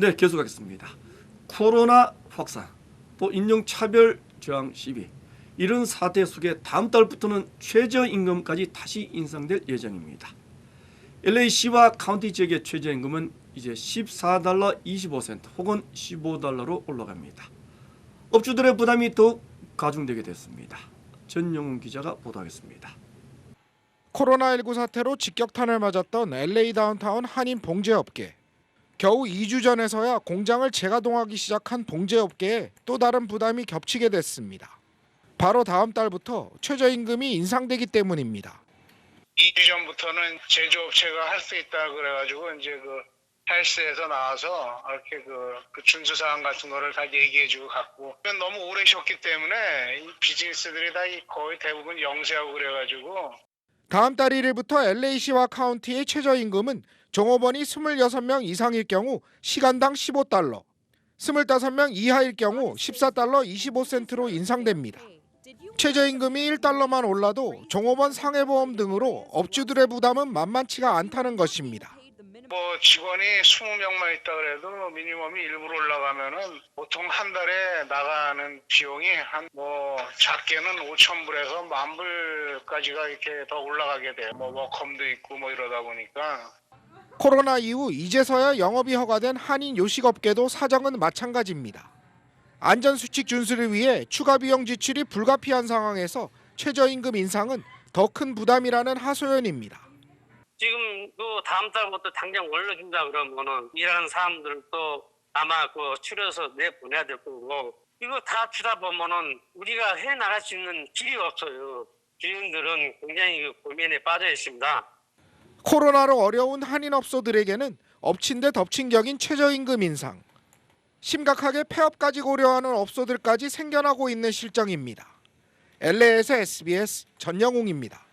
네, 계속하겠습니다. 코로나 확산, 또 인종차별 저항 시위 이런 사태 속에 다음 달부터는 최저임금까지 다시 인상될 예정입니다. LA시와 카운티 지역의 최저임금은 이제 14달러 25센트 혹은 15달러로 올라갑니다. 업주들의 부담이 더욱 가중되게 됐습니다. 전영훈 기자가 보도하겠습니다. 코로나19 사태로 직격탄을 맞았던 LA 다운타운 한인 봉제업계. 겨우 2주 전에서야 공장을 재가동하기 시작한 봉제업계에 또 다른 부담이 겹치게 됐습니다. 바로 다음 달부터 최저임금이 인상되기 때문입니다. 2주 전부터는 제조업체가 할 수 있다 그래가지고 이제 그 헬스에서 나와서 이렇게 그, 그 준수 사항 같은 거를 다 얘기해주고 갔고 너무 오래 쉬었기 때문에 이 비즈니스들이 다이 거의 대부분 영세하고 그래가지고 다음 달 1일부터 LA시와 카운티의 최저임금은 종업원이 26명 이상일 경우 시간당 15달러, 25명 이하일 경우 14달러 25센트로 인상됩니다. 최저임금이 1달러만 올라도 종업원 상해보험 등으로 업주들의 부담은 만만치가 않다는 것입니다. 뭐 직원이 20명만 있다 그래도 미니멈이 일부러 올라가면은 보통 한 달에 나가는 비용이 한 뭐 작게는 5천 불에서 만불 까지가 이렇게 더 올라가게 돼요. 뭐 워컴도 있고 뭐 이러다 보니까 코로나 이후 이제서야 영업이 허가된 한인 요식업계도 사정은 마찬가지입니다. 안전수칙 준수를 위해 추가 비용 지출이 불가피한 상황에서 최저임금 인상은 더 큰 부담이라는 하소연입니다. 지금 또 다음 달부터 당장 올려준다 그러면은 일하는 사람들도 아마 그 추려서 내 보내야 될 거고 이거 다 주다 보면은 우리가 해 나갈 수 있는 길이 없어요. 주인들은 굉장히 그 고민에 빠져 있습니다. 코로나로 어려운 한인업소들에게는 엎친 데 덮친 격인 최저임금 인상. 심각하게 폐업까지 고려하는 업소들까지 생겨나고 있는 실정입니다. LA에서 SBS 전영웅입니다.